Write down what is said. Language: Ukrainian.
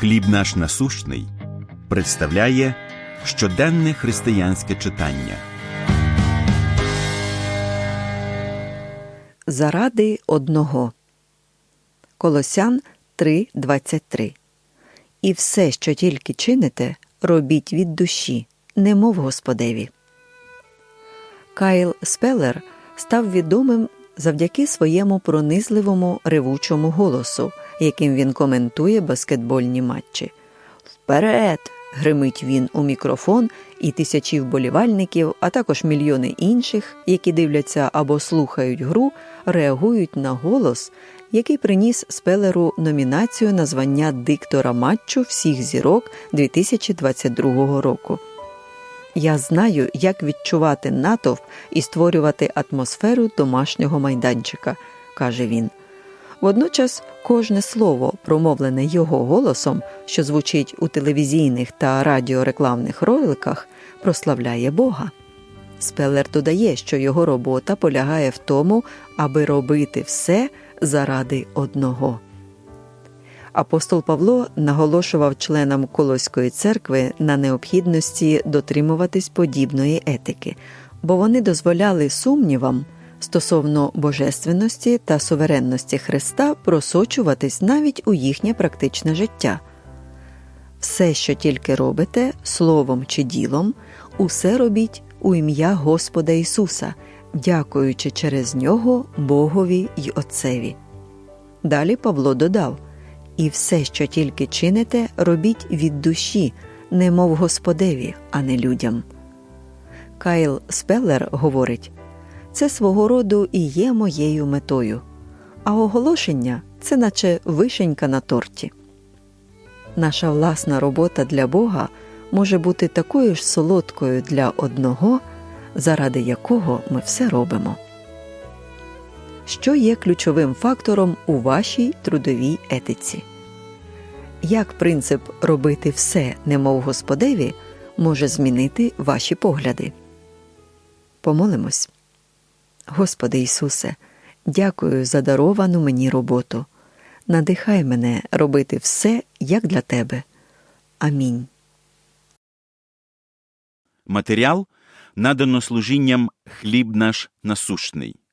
Хліб наш насущний представляє щоденне християнське читання. Заради одного. Колосян 3.23 І все, що тільки чините, робіть від душі, немов Господеві. Кайл Спеллер став відомим завдяки своєму пронизливому ревучому голосу, яким він коментує баскетбольні матчі. Вперед! гримить він у мікрофон, і тисячі вболівальників, а також мільйони інших, які дивляться або слухають гру, реагують на голос, який приніс Спелеру номінацію на звання диктора матчу всіх зірок 2022 року. Я знаю, як відчувати натовп і створювати атмосферу домашнього майданчика, каже він. Водночас кожне слово, промовлене його голосом, що звучить у телевізійних та радіорекламних роликах, прославляє Бога. Спеллер додає, що його робота полягає в тому, аби робити все заради одного. Апостол Павло наголошував членам Колоської церкви на необхідності дотримуватись подібної етики, бо вони дозволяли сумнівам стосовно божественності та суверенності Христа просочуватись навіть у їхнє практичне життя. Все, що тільки робите, словом чи ділом, усе робіть у ім'я Господа Ісуса, дякуючи через нього Богові й Отцеві. Далі Павло додав І все, що тільки чините, робіть від душі, немов Господеві, а не людям. Кайл Спеллер говорить це свого роду і є моєю метою, а оголошення це наче вишенька на торті. Наша власна робота для Бога може бути такою ж солодкою для одного, заради якого ми все робимо. Що є ключовим фактором у вашій трудовій етиці? Як принцип робити все, немов Господеві, може змінити ваші погляди? Помолимось. Господи Ісусе, дякую за даровану мені роботу. Надихай мене робити все як для Тебе. Амінь. Матеріал надано служінням Хліб наш насущний.